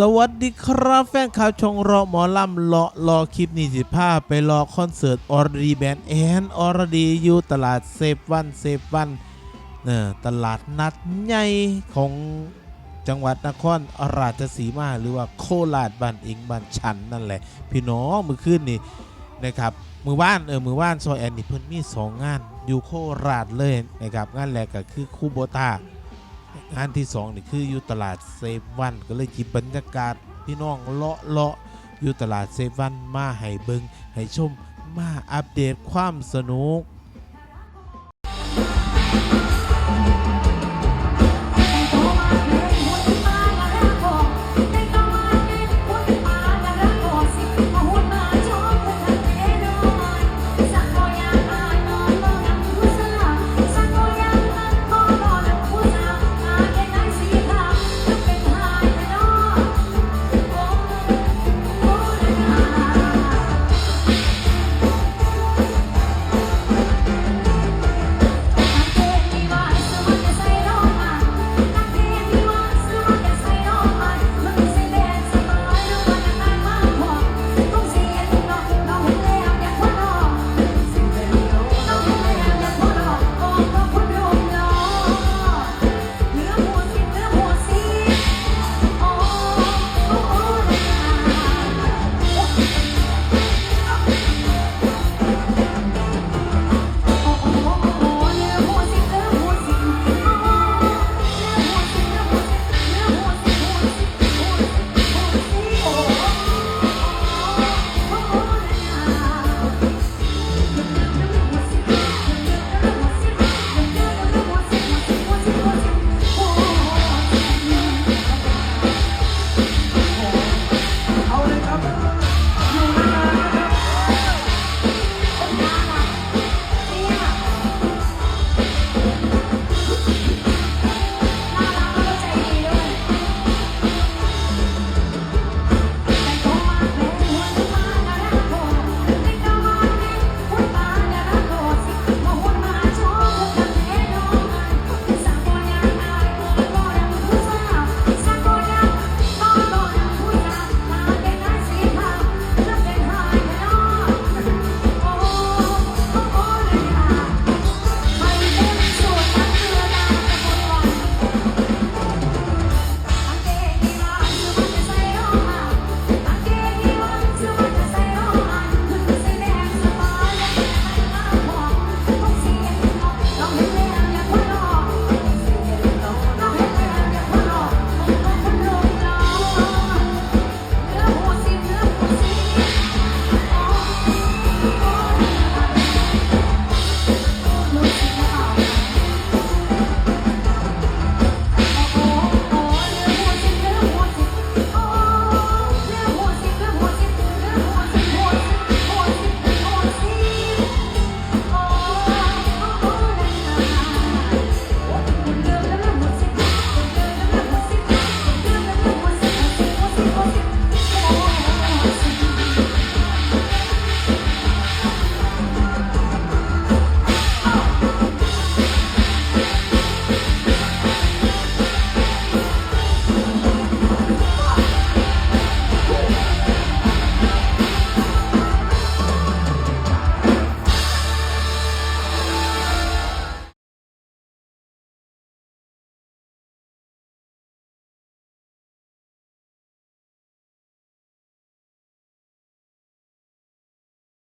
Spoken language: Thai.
สวัสดีครับแฟนข่าวชงรอหมอลำเลาะรอคลิปนี้สิพาไปรอคอนเสิร์ตออรดีแบนแอนออรดีอยู่ตลาดเซฟวันเซฟวันเนอตลาดนัดใหญ่ของจังหวัดนครราชสีมาหรือว่าโคราชบ้านอิงบ้านชันนั่นแหละ พี่น้องมือขึ้นนี่นะครับมือว่านเออมือว่านซอยแอนนี่เพิ่นมีสองงานอยู่โคราชเลยนะครับงานแรกก็คือคูโบตา งานที่สองนี่คืออยู่ตลาดเซฟวันก็เลยจิบบรรยากาศพี่น้องเลาะเลาะอยู่ตลาดเซฟวันมาให้เบิงให้ชมมาอัปเดตความสนุก